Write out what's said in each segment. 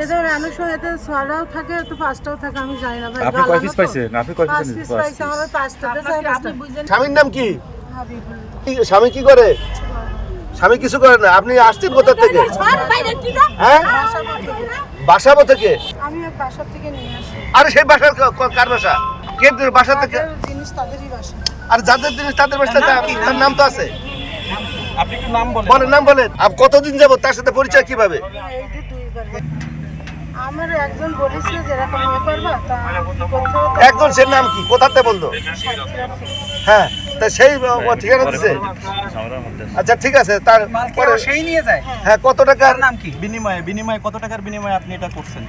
এদের অনেক সময় এতে ছয়টাও থাকে তো পাঁচটাও থাকে আমি জানি না ভাই আপনি কয় পিস। পাইছেন আপনি কয় পিস আমার পাঁচটা স্বামীর নাম কি স্বামী কি করে স্বামী কিছু করে না আপনি আসছেন কোথা থেকে হ্যাঁ বাসাবো থেকে আমি বাসা থেকে নিয়ে আসি আরে সেই বাসার কার বাসা কে বাসা থেকে জিনিস তাদেরই বাসা আর যাদের জিনিস তাদের তার নাম তো আছে। আপনি নাম বলেন। বলেন নাম বলেন। আপ কতদিন যাব তার সাথে পরিচয় কীভাবে? এই আমার একজন বলেছিল যে এরকম ইয়ে করবা তা একজন সে নাম কি? কোথাতে বলল? সাতক্ষীরা হ্যাঁ তা সেই ঠিকানা দিছে? আচ্ছা ঠিক আছে তার পরে সেই নিয়ে যায়। হ্যাঁ কত টাকার নাম কি? বিনিময়ে বিনিময়ে কত টাকার বিনিময়ে আপনি এটা করছেন?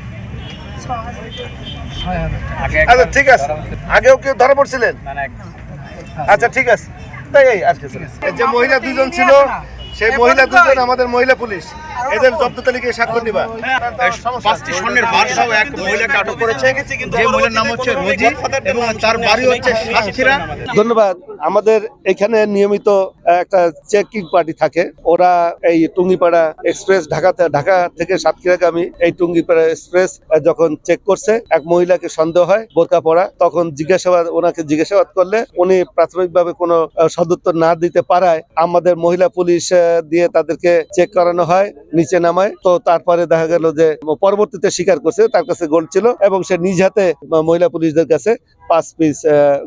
আচ্ছা ঠিক আছে। আগেও কেউ ধরা পড়ছিলেন? আচ্ছা ঠিক আছে। তাই এই আর কি এই যে মহিলা দুজন ছিল সেই মহিলা দুজন আমাদের মহিলা পুলিশ। এদের জব্দ তালিকায় স্বাক্ষর নিবা পাঁচটি স্বর্ণের বারসাও এক মহিলাকে আটক করেছে যে মহিলার নাম হচ্ছে রোজি এবং তার বাড়ি হচ্ছে সাতক্ষীরা। ধন্যবাদ। আমাদের এখানে নিয়মিত একটা চেকিং পার্টি থাকে। ওরা এই টুঙ্গিপাড়া এক্সপ্রেস ঢাকাতে ঢাকা থেকে সাতক্ষীরাগামী এই টুঙ্গিপাড়া এক্সপ্রেস যখন চেক করছে এক মহিলাকে সন্দেহ হয় বোরকা পড়া তখন জিজ্ঞাসাবাদ ওনাকে জিজ্ঞাসাবাদ করলে উনি প্রাথমিকভাবে কোনো সদুত্তর না দিতে পারায় আমাদের মহিলা পুলিশ দিয়ে তাদেরকে চেক করানো হয়। নিচে নামায়। তো তারপরে দেখা গেল যে, পরবর্তীতে স্বীকার করছে, তার কাছে গোল্ড ছিল এবং সে নিজ হাতে মহিলা পুলিশদের কাছে পাঁচ পিস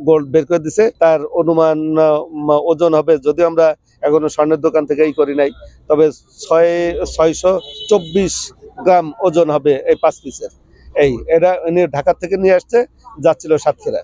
গোল্ড বের করে দিছে। তার অনুমান ওজন হবে, যদিও আমরা এখনও স্বর্ণের দোকান থেকেই করি নাই, তবে ছয়, ছয়শো চব্বিশ গ্রাম ওজন হবে এই পাঁচ পিসের এই এটা ঢাকা থেকে নিয়ে আসছে, যাচ্ছিল সাতক্ষীরা